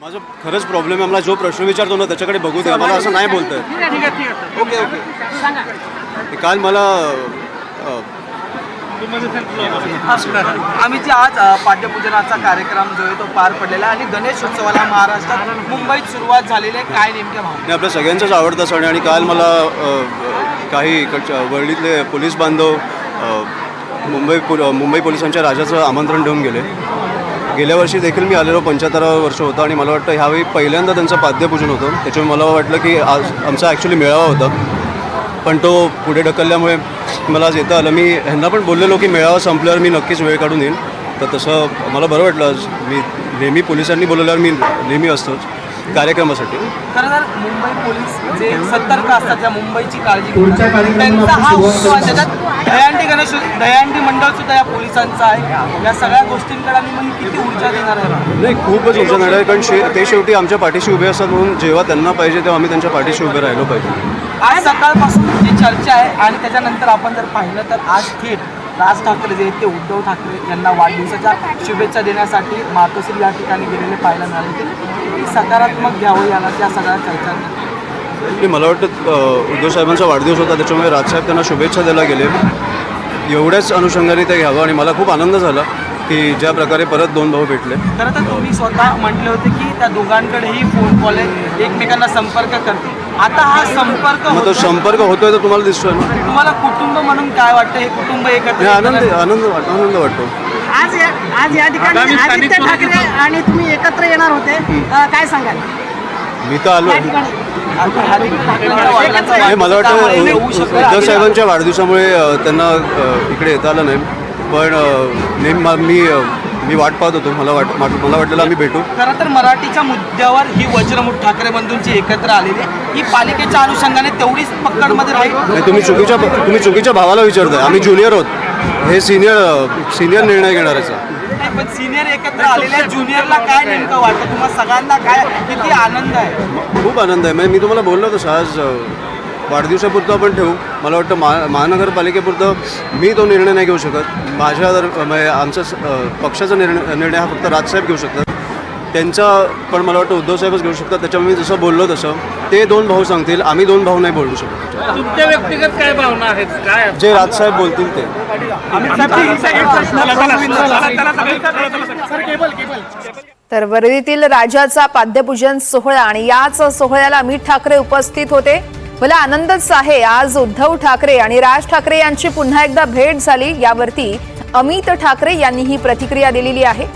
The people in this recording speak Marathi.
माझं खरंच प्रॉब्लेम आहे. मला जो प्रश्न विचारतो ना त्याच्याकडे बघू द्या मला असं नाही बोलतंय ठीक आहे ठीक आहे ठीक आहे. Okay okay. सांगा. काल मला आम्ही जे आज अ, पाद्यपूजनाचा कार्यक्रम जो आहे तो पार पडलेला आहे आणि गणेश उत्सवाला महाराष्ट्रात मुंबईत सुरुवात झालेली आहे. काय नेमक्या भावना? आपल्या सगळ्यांचाच आवडता सण आणि काल मला काही इकडच्या वर्लीतले पोलीस बांधव मुंबई पोल मुंबई पोलिसांच्या राजाचं आमंत्रण देऊन गेले. गेल्या वर्षी देखील मी आलेलो पंच्याहत्तरावं वर्ष होतं आणि मला वाटतं ह्यावेळी पहिल्यांदा त्यांचं पाद्यपूजन होतं. त्याच्यामुळे मला वाटलं की आज आमचा ॲक्च्युली मेळावा होता. पण तो पुढे ढकलल्यामुळे मला आज येता आलं. मी ह्यांना पण बोललेलो की मेळावा संपल्यावर मी नक्कीच वेळ काढून येईन. तर तसं मला बरं वाटलं आज मी नेहमी पोलिसांनी बोलवल्यावर मी नेहमी असतोच. कार्यक्रमासाठी. खरं तर मुंबई पोलीस जे सतर्क असतात त्या मुंबईची काळजी घेतात त्यांचा हा उत्सव आहे. त्याच्यात दहीहंडी गणेश दहीहंडी मंडळ सुद्धा या पोलिसांचं आहे. या सगळ्या गोष्टींकडे आम्ही मग किती ऊर्जा देणार आहे नाही खूपच ऊर्जा मिळणार आहे. कारण शे ते शेवटी आमच्या पाठीशी उभे असतात म्हणून जेव्हा त्यांना पाहिजे तेव्हा आम्ही त्यांच्या पाठीशी उभे राहिलो पाहिजे. आज सकाळपासून जी चर्चा आहे आणि त्याच्यानंतर आपण जर पाहिलं तर आज थेट राज ठाकरे जे आहेत ते उद्धव ठाकरे यांना वाढदिवसाच्या शुभेच्छा देण्यासाठी मातोश्री या ठिकाणी गेलेले पाहायला मिळाले किती सकारात्मक घ्यावं याला त्या सगळ्या चर्चांना आणि मला वाटतं उद्धव साहेबांचा वाढदिवस होता त्याच्यामुळे राजसाहेब त्यांना शुभेच्छा द्यायला गेले. एवढ्याच अनुषंगाने ते घ्यावं आणि मला खूप आनंद झाला की ज्या प्रकारे परत दोन भाऊ भेटले. खरं तर तुम्ही स्वतः म्हटले होते की त्या दोघांकडेही फोन कॉल आहे एकमेकांना संपर्क करते आता हा संपर्क मग तो होतोय. संपर्क होतोय तर तुम्हाला दिसतोय ना? तुम्हाला कुटुंब म्हणून काय वाटतं? हे कुटुंब एकत्र नाही, आनंद आनंद वाटतो आनंद वाटतो. आज या आज या ठिकाणी आगामी स्थानिक आदित्य ठाकरे आणि तुम्ही एकत्र येणार होते. अ, काय सांगाल? मी तर आलो. ठिकाणी. नाही मला वाटतं. उद्धव साहेबांच्या वाढदिवसामुळे अ, त्यांना अ, इकडे येता आलं नाही. पण अ, नेहमी मा- मी अ, मी वाट पाहत होतो. मला वाट वाट- मला वाटलेलं आम्ही भेटू. खरं तर मराठीच्या मुद्द्यावर ही वज्रमुठ ठाकरे बंधूंची एकत्र आलेली आहे. ही पालिकेच्या अनुषंगाने तेवढीच पकडमध्ये राहील. नाही तुम्ही चुकीच्या तुम्ही चुकीच्या भावाला विचारताय. आम्ही ज्युनियर आहोत. हे सिनियर सिनियर निर्णय घेणार आहे नाही, पण सिनियर एकत्र ज्युनियरला काय नेमकं वाटतं? तुम्हाला सगळ्यांना काय किती आनंद आहे? खूप आनंद आहे. म्हणजे मी तुम्हाला बोललो तसं आज अ, वाढदिवसापुरतं आपण ठेवू. मला वाटतं महा महानगरपालिकेपुरतं मी तो निर्णय नाही घेऊ शकत. माझ्या म्हणजे आमचा स- अ, पक्षाचा निर्णय निर्णय हा फक्त राजसाहेब घेऊ शकतात. त्यांचा पण मला वाटतं उद्धव साहेबच घेऊ शकतात. त्याच्यामुळे मी जसं बोललो तसं. ते दोन भाऊ सांगतील आम्ही दोन भाऊ नाही बोलू शकत. तुमच्या व्यक्तिगत काय भावना आहेत? काय? जे राजसाहेब बोलतील ते. तर वरळीतील राजाचा पाद्यपूजन सोहळा आणि याच सोहळ्याला अमित ठाकरे उपस्थित होते. मला आनंदच आहे आज उद्धव ठाकरे आणि राज ठाकरे यांची पुन्हा एकदा भेट झाली. यावरती अमित ठाकरे यांनी ही प्रतिक्रिया दिलेली आहे.